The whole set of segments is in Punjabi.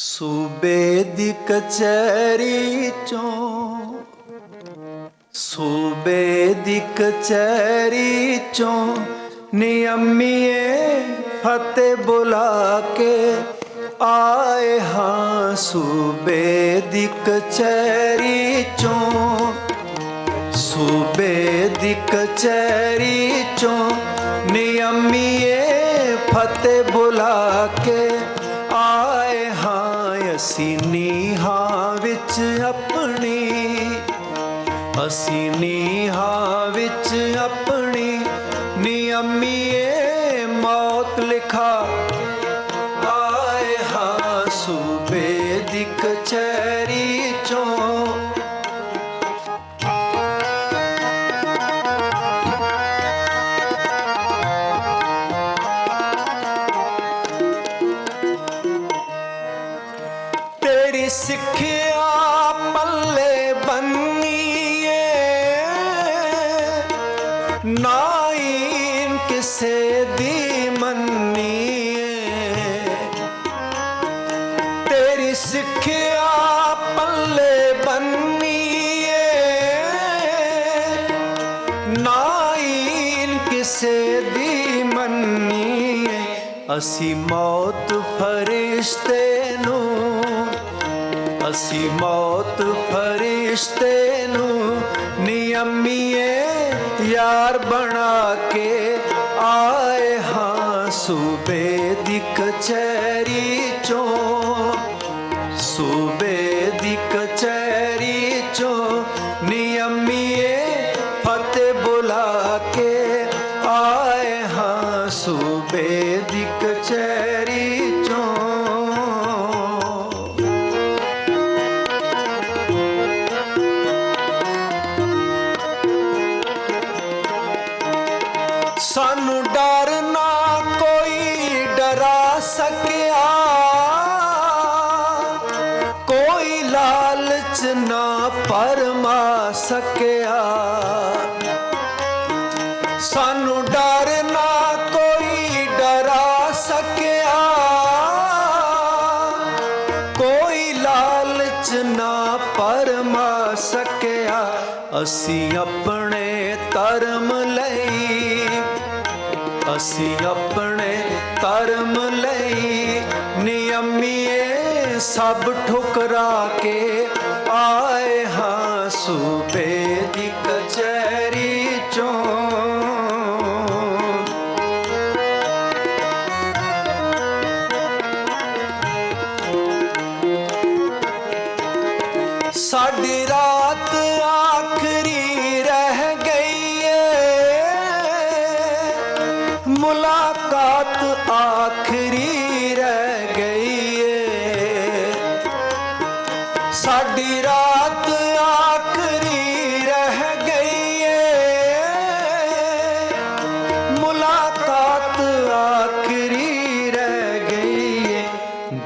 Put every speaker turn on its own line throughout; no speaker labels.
ਸੂਬੇ ਦੀ ਕਚਹਿਰੀ ਚੋਂ, ਸੂਬੇ ਦੀ ਕਚਹਿਰੀ ਚੋਂ ਨਿਯਮੀਏ ਫਤਿਹ ਬੁਲਾ ਕੇ ਆਏ ਹਾਂ। ਸੂਬੇ ਦੀ ਕਚਹਿਰੀ ਚੋਂ, ਸੂਬੇ ਦੀ ਕਚਹਿਰੀ ਚੋਂ ਨਿਯਮੀਏ ਅਸੀਂ ਨੀਹਾਂ ਵਿੱਚ ਆਪਣੀ, ਅਸੀਂ ਨੀਹਾਂ ਵਿੱਚ ਆਪਣੀ ਨਿਯਮੀਏ ਮੌਤ ਲਿਖਾ। ਆਏ ਹਾਂ ਸੂਬੇ ਦੀ ਕਚਹਿਰੀ ਚੋਂ ਤੇਰੀ ਸਿੱਖਿਆ ਪੱਲੇ ਬੰਨੀਏ। ਨਾਈਨ ਕਿਸੇ ਦੀ ਮੰਨੀਏ। ਤੇਰੀ ਸਿੱਖਿਆ ਪੱਲੇ ਬੰਨੀਏ। ਨਾਈਨ ਕਿਸੇ ਦੀ ਮੰਨੀਏ। ਅਸੀਂ ਮੌਤ ਫਰਿਸ਼ਤੇ ਅਸੀਂ ਮੌਤ ਫਰਿਸ਼ਤੇ ਨੂੰ ਨਿਯਮੀਏ ਯਾਰ ਬਣਾ ਕੇ ਆਏ ਹਾਂ ਸੂਬੇ ਦੀ ਕਚਹਿਰੀ ਚੋਂ। ਸੂਬੇ ਦੀ ਕਚਹਿਰੀ ਚੋਂ ਨਿਯਮੀਏ ਫਤਿਹ ਬੁਲਾ ਕੇ ਆਏ ਹਾਂ ਸੂਬੇ ਦੀ ਕਚਹਿਰੀ ਸਕਿਆ। ਸਾਨੂੰ ਡਰ ਨਾ, ਕੋਈ ਡਰਾ ਸਕਿਆ। ਕੋਈ ਲਾਲਚ ਨਾ ਪਰਮਾ ਸਕਿਆ। ਅਸੀਂ ਆਪਣੇ ਧਰਮ ਲਈ, ਅਸੀਂ ਆਪਣੇ ਧਰਮ ਲਈ ਨਿਯਮੀਏ ਸਭ ਠੁਕਰਾ ਕੇ ਸੂਬੇ ਦੀ ਕਚਹਿਰੀ ਚੋਂ। ਸਾਡੀ ਰਾਤ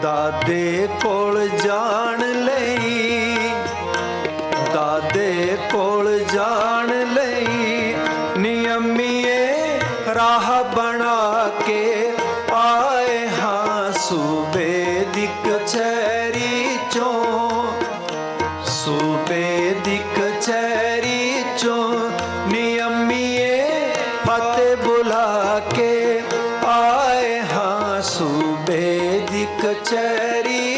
ਦਾਦੇ ਕੋਲ ਜਾਣ ਲਈ, ਦਾਦੇ ਕੋਲ ਜਾਣ ਲਈ ਨਿਯਮੀਏ ਰਾਹ ਬਣਾ ਕੇ ਆਏ ਹਾਂ ਸੂਬੇ ਦੀ ਕਚਹਿਰੀ ਚੋਂ, ਸੂਬੇ ਦੀ ਕਚਹਿਰੀ ਚੋਂ ਨਿਯਮੀਏ ਪਤੇ ਬੁਲਾ ਕੇ शरी